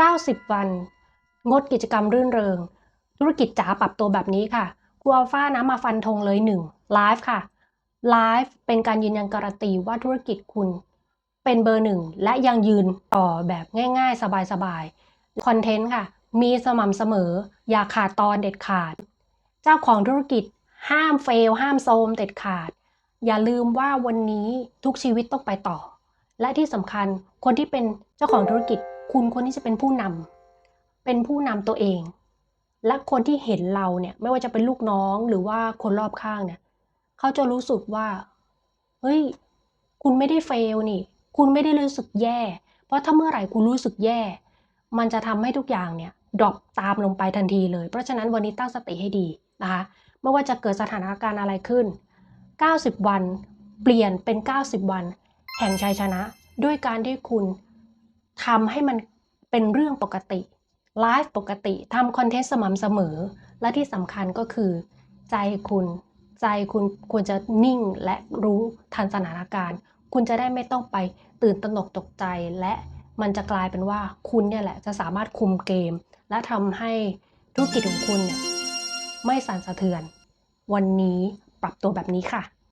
90 วัน งดกิจกรรมรื่นเริง ธุรกิจจ๋าปรับตัวแบบนี้ค่ะครูอัลฟานะมาฟันธงเลย 1. ไลฟ์ค่ะไลฟ์เป็นการยืนยันการันตีว่าธุรกิจคุณ เป็นเบอร์หนึ่งและยังยืนต่อแบบง่ายๆ สบายๆคอนเทนต์ค่ะ มีสม่ำเสมอ อย่าขาดตอนเด็ดขาด เจ้าของธุรกิจห้ามเฟล ห้ามโซมเด็ดขาด อย่าลืมว่าวันนี้ทุกชีวิตต้องไปต่อ และที่สำคัญคนที่เป็นเจ้าของธุรกิจ คุณคนที่จะเป็นผู้นำเป็นผู้นำตัวเอง และคนที่เห็นเราเนี่ย ไม่ว่าจะเป็นลูกน้องหรือว่าคนรอบข้างเนี่ย เขาจะรู้สึกว่า เฮ้ย คุณไม่ได้เฟลนี่ คุณไม่ได้รู้สึกแย่ เพราะถ้าเมื่อไหร่คุณรู้สึกแย่ มันจะทำให้ทุกอย่างเนี่ยดรอปตามลงไปทันทีเลย เพราะฉะนั้นวันนี้ตั้งสติให้ดีนะคะ ไม่ว่าจะเกิดสถานการณ์อะไรขึ้น 90 วัน เปลี่ยนเป็น 90 วัน แห่งชัยชนะ ด้วยการที่คุณ ทำให้มันเป็นเรื่องปกติไลฟ์ปกติทำคอนเทนต์สม่ำเสมอ และที่สำคัญก็คือ ใจคุณใจคุณควรจะนิ่งและรู้ทันสถานการณ์ คุณจะได้ไม่ต้องไปตื่นตระหนกตกใจและมันจะกลายเป็นว่าคุณเนี่ยแหละจะสามารถคุมเกม และทำให้ธุรกิจของคุณเนี่ยไม่สั่นสะเทือน วันนี้ปรับตัวแบบนี้ค่ะ